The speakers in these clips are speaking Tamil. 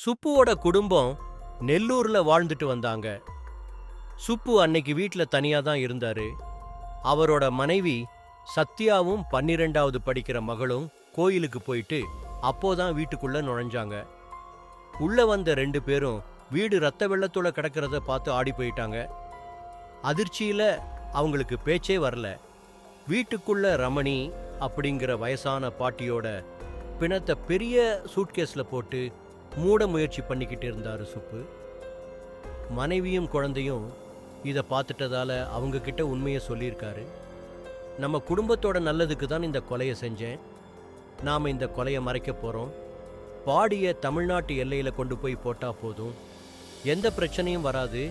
சுப்புவோட குடும்பம் நெல்லூர்ல வாழ்ந்துட்டு வந்தாங்க. சுப்பு அன்னைக்கு வீட்டில் தனியாக தான் இருந்தாரு. அவரோட மனைவி சத்யாவும் பன்னிரெண்டாவது படிக்கிற மகளும் கோயிலுக்கு போயிட்டு அப்போதான் வீட்டுக்குள்ள நுழைஞ்சாங்க. உள்ள வந்த ரெண்டு பேரும் வீடு ரத்த வெள்ளத்தோட கிடக்கிறத பார்த்து ஆடி போயிட்டாங்க. அதிர்ச்சியில அவங்களுக்கு பேச்சே வரல. வீட்டுக்குள்ள ரமணி அப்படிங்கிற வயசான பாட்டியோட பிணத்தை பெரிய சூட்கேஸில் போட்டு மூட முயற்சி பண்ணிக்கிட்டு இருந்தார் சுப்பு. மனைவியும் குழந்தையும் இதை பார்த்துட்டதால அவங்கக்கிட்ட உண்மையை சொல்லியிருக்காரு. நம்ம குடும்பத்தோட நல்லதுக்கு தான் இந்த கொலையை செஞ்சேன். நாம் இந்த கொலையை மறைக்க போகிறோம் பாடியை தமிழ்நாட்டு எல்லையில் கொண்டு போய் போட்டால் போதும். எந்த பிரச்சனையும் வராது.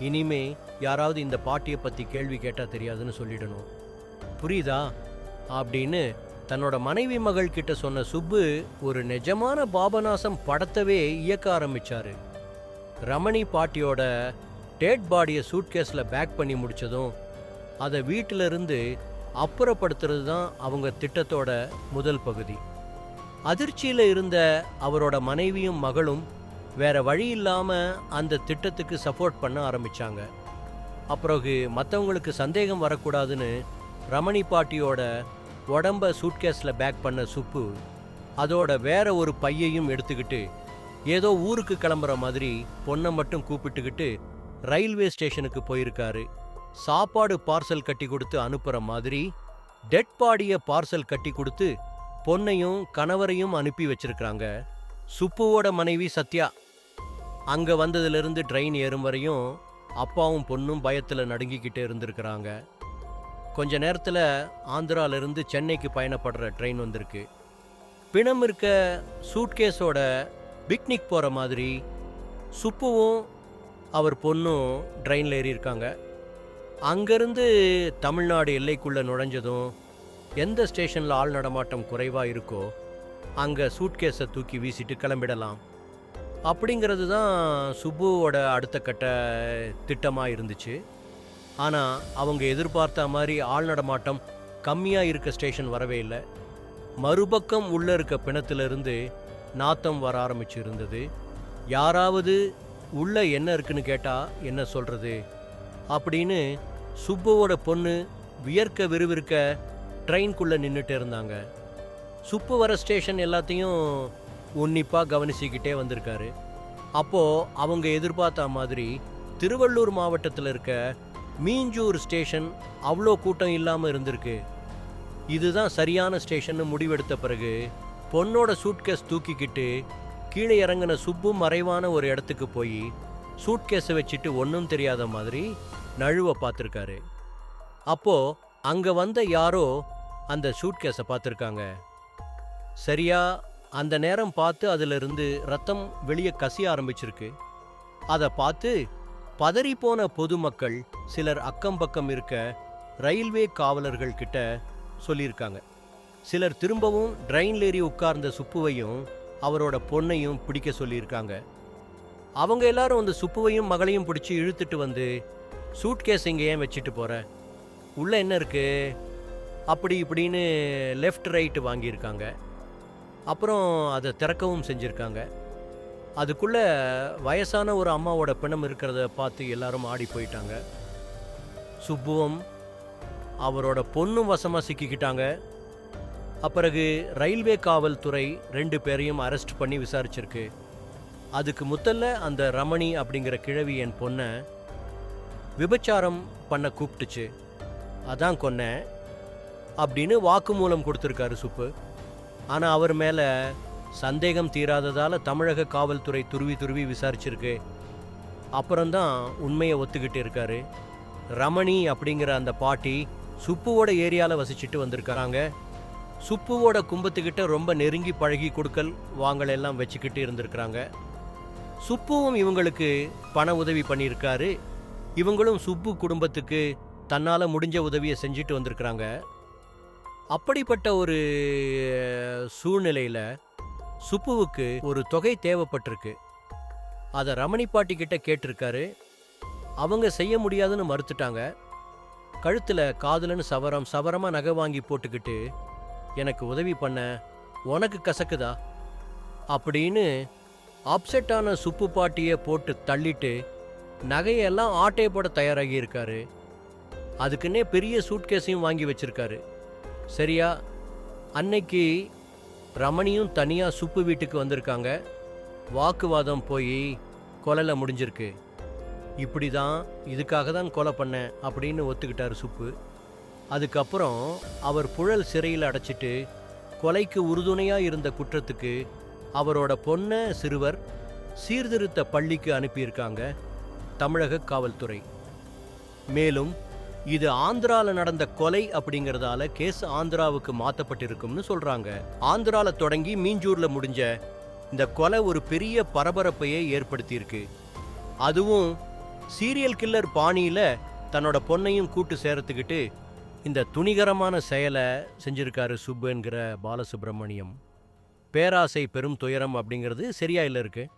இனிமே யாராவது இந்த பாட்டியை பற்றி கேள்வி கேட்டால் தெரியாதுன்னு சொல்லிடணும். புரியுதா? அப்படின்னு தன்னோட மனைவி மகள் கிட்ட சொன்ன சுப்பு ஒரு நிஜமான பாபநாசம் படத்தவே இயக்க ஆரம்பிச்சாரு. ரமணி பாட்டியோட டேட் பாடியை சூட்கேஸில் பேக் பண்ணி முடித்ததும் அதை வீட்டிலிருந்து அப்புறப்படுத்துறது தான் அவங்க திட்டத்தோட முதல் பகுதி. அதிர்ச்சியில் இருந்த அவரோட மனைவியும் மகளும் வேற வழி இல்லாமல் அந்த திட்டத்துக்கு சப்போர்ட் பண்ண ஆரம்பிச்சாங்க. அப்புறகு மற்றவங்களுக்கு சந்தேகம் வரக்கூடாதுன்னு ரமணி பாட்டியோட உடம்ப சூட்கேஸில் பேக் பண்ண சுப்பு அதோட வேற ஒரு பையையும் எடுத்துக்கிட்டு ஏதோ ஊருக்கு கிளம்புற மாதிரி பொண்ணை மட்டும் கூப்பிட்டுக்கிட்டு ரயில்வே ஸ்டேஷனுக்கு போயிருக்காரு. சாப்பாடு பார்சல் கட்டி கொடுத்து அனுப்புற மாதிரி டெட் பாடியை பார்சல் கட்டி கொடுத்து பொண்ணையும் கணவரையும் அனுப்பி வச்சிருக்கிறாங்க. சுப்புவோட மனைவி சத்யா. அங்கே வந்ததுலேருந்து ட்ரெயின் ஏறும் வரையும் அப்பாவும் பொண்ணும் பயத்தில் நடுங்கிக்கிட்டே இருந்திருக்கிறாங்க. கொஞ்ச நேரத்தில் ஆந்திராலேருந்து சென்னைக்கு பயணப்படுற ட்ரெயின் வந்திருக்கு. பிணம் இருக்க சூட்கேஸோட பிக்னிக் போகிற மாதிரி சுப்புவும் அவர் பொண்ணும் ட்ரெயினில் ஏறியிருக்காங்க. அங்கேருந்து தமிழ்நாடு எல்லைக்குள்ளே நுழைஞ்சதும் எந்த ஸ்டேஷனில் ஆள் நடமாட்டம் குறைவாக இருக்கோ அங்கே சூட்கேஸை தூக்கி வீசிட்டு கிளம்பிடலாம். அப்படிங்கிறது தான் சுப்புவோட அடுத்த கட்ட திட்டமாக இருந்துச்சு. ஆனால் அவங்க எதிர்பார்த்த மாதிரி ஆள் நடமாட்டம் கம்மியாக இருக்க ஸ்டேஷன் வரவே இல்லை. மறுபக்கம் உள்ளே இருக்க பிணத்திலிருந்து நாத்தம் வர ஆரம்பிச்சு இருந்தது யாராவது உள்ள என்ன இருக்குன்னு கேட்டால் என்ன சொல்கிறது அப்படின்னு சுப்புவோட பொண்ணு வியர்க்க விறுவிற்க ட்ரெயின்குள்ளே நின்றுட்டு இருந்தாங்க. சுப்பு வர ஸ்டேஷன் எல்லாத்தையும் உன்னிப்பாக கவனிச்சுக்கிட்டே வந்திருக்காரு. அப்போ அவங்க எதிர்பார்த்த மாதிரி திருவள்ளூர் மாவட்டத்தில் இருக்க மீஞ்சூர் ஸ்டேஷன் அவ்வளோ கூட்டம் இல்லாமல் இருந்திருக்கு. இதுதான் சரியான ஸ்டேஷன்னு முடிவெடுத்த பிறகு பொண்ணோட சூட்கேஸ் தூக்கிக்கிட்டு கீழே இறங்கின சுப்பு மறைவான ஒரு இடத்துக்கு போய் சூட்கேஸை வச்சுட்டு ஒன்றும் தெரியாத மாதிரி நழுவ பார்த்துருக்காரு. அப்போ அங்கே வந்த யாரோ அந்த சூட்கேஸை பார்த்துருக்காங்க. சரியா அந்த நேரம் பார்த்து அதிலிருந்து ரத்தம் வெளியே கசிய ஆரம்பிச்சிருக்கு. அதை பார்த்து பதறி போன பொதுமக்கள் சிலர் அக்கம் பக்கம் இருக்க ரயில்வே காவலர்கள் கிட்ட சொல்லியிருக்காங்க. சிலர் திரும்பவும் ட்ரெயின்ல ஏறி உட்கார்ந்த சுப்புவையும் அவரோட பொண்ணையும் பிடிக்க சொல்லியிருக்காங்க. அவங்க எல்லாரும் அந்த சுப்புவையும் மகளையும் பிடிச்சி இழுத்துட்டு வந்து சூட்கேஸ் இங்கே ஏன் வச்சுட்டு போகிற உள்ளே என்ன இருக்கு? அப்படி இப்படின்னு லெஃப்ட் ரைட்டு வாங்கியிருக்காங்க. அப்புறம் அதை திறக்கவும் செஞ்சுருக்காங்க. அதுக்குள்ளே வயசான ஒரு அம்மாவோட பிணம் இருக்கிறத பார்த்து எல்லாரும் ஆடி போயிட்டாங்க. சுப்புவும் அவரோட பொண்ணும் வசமாக சிக்கிக்கிட்டாங்க. அப்பிறகு ரயில்வே காவல்துறை ரெண்டு பேரையும் அரெஸ்ட் பண்ணி விசாரிச்சிருக்கு. அதுக்கு முத்தல்ல அந்த ரமணி அப்படிங்கிற கிழவி என் பொண்ணை விபச்சாரம் பண்ண கூப்பிட்டுச்சு. அதான் கொன்னேன் அப்படின்னு வாக்குமூலம் கொடுத்துருக்காரு சுப்பு. ஆனால் அவர் மேலே சந்தேகம் தீராததால் தமிழக காவல்துறை துருவி துருவி விசாரிச்சிருக்கு. அப்புறம்தான் உண்மையை ஒத்துக்கிட்டு இருக்காரு. ரமணி அப்படிங்கிற அந்த பாட்டி சுப்புவோட ஏரியாவில் வசிச்சுட்டு வந்திருக்காங்க. சுப்புவோட கும்பத்துக்கிட்ட ரொம்ப நெருங்கி பழகி கொடுக்கல் வாங்கல் எல்லாம் வச்சுக்கிட்டு இருந்திருக்கிறாங்க. சுப்புவும் இவங்களுக்கு பண உதவி பண்ணியிருக்காரு. இவங்களும் சுப்பு குடும்பத்துக்கு தன்னால் முடிஞ்ச உதவியை செஞ்சுட்டு வந்திருக்கிறாங்க. அப்படிப்பட்ட ஒரு சூழ்நிலையில் சுப்புவுக்கு ஒரு தொகை தேவைப்பட்டிருக்கு. அதை ரமணி பாட்டி கிட்ட கேட்டிருக்காரு. அவங்க செய்ய முடியாதுன்னு மறுத்துட்டாங்க. கழுத்தில் காதுலன்னு சவரம் சவரமாக நகை வாங்கி போட்டுக்கிட்டு எனக்கு உதவி பண்ண உனக்கு கசக்குதா? அப்படின்னு அப்செட்டான சுப்பு பாட்டியை போட்டு தள்ளிட்டு நகையெல்லாம் ஆட்டையை போட தயாராகி இருக்காரு அதுக்குன்னே பெரிய சூட்கேஸையும் வாங்கி வச்சிருக்காரு. சரியா அன்னைக்கு ரமணியும் தனியாக சுப்பு வீட்டுக்கு வந்திருக்காங்க. வாக்குவாதம் போய் கொலைல முடிஞ்சிருக்கு. இப்படி தான் இதுக்காக தான் கொலை பண்ணேன் அப்படின்னு ஒத்துக்கிட்டார் சுப்பு. அதுக்கப்புறம் அவர் புழல் சிறையில் அடைச்சிட்டு கொலைக்கு உறுதுணையாக இருந்த குற்றத்துக்கு அவரோட பொண்ணை சிறுவர் சீர்திருத்த பள்ளிக்கு அனுப்பியிருக்காங்க தமிழக காவல்துறை. மேலும் இது ஆந்திரால நடந்த கொலை அப்படிங்கறதால கேஸ் ஆந்திராவுக்கு மாத்தப்பட்டிருக்கும்னு சொல்றாங்க. ஆந்திரால தொடங்கி மீஞ்சூர்ல முடிஞ்ச இந்த கொலை ஒரு பெரிய பரபரப்பையே ஏற்படுத்தியிருக்கு. அதுவும் சீரியல் கில்லர் பாணியில் தன்னோட பொண்ணையும் கூட்டு சேர்த்துக்கிட்டு இந்த துணிகரமான செயலை செஞ்சுருக்காரு சுப்புங்கிற பாலசுப்ரமணியம். பேராசை பெரும் துயரம் அப்படிங்கிறது சரியா இல்லை இருக்குது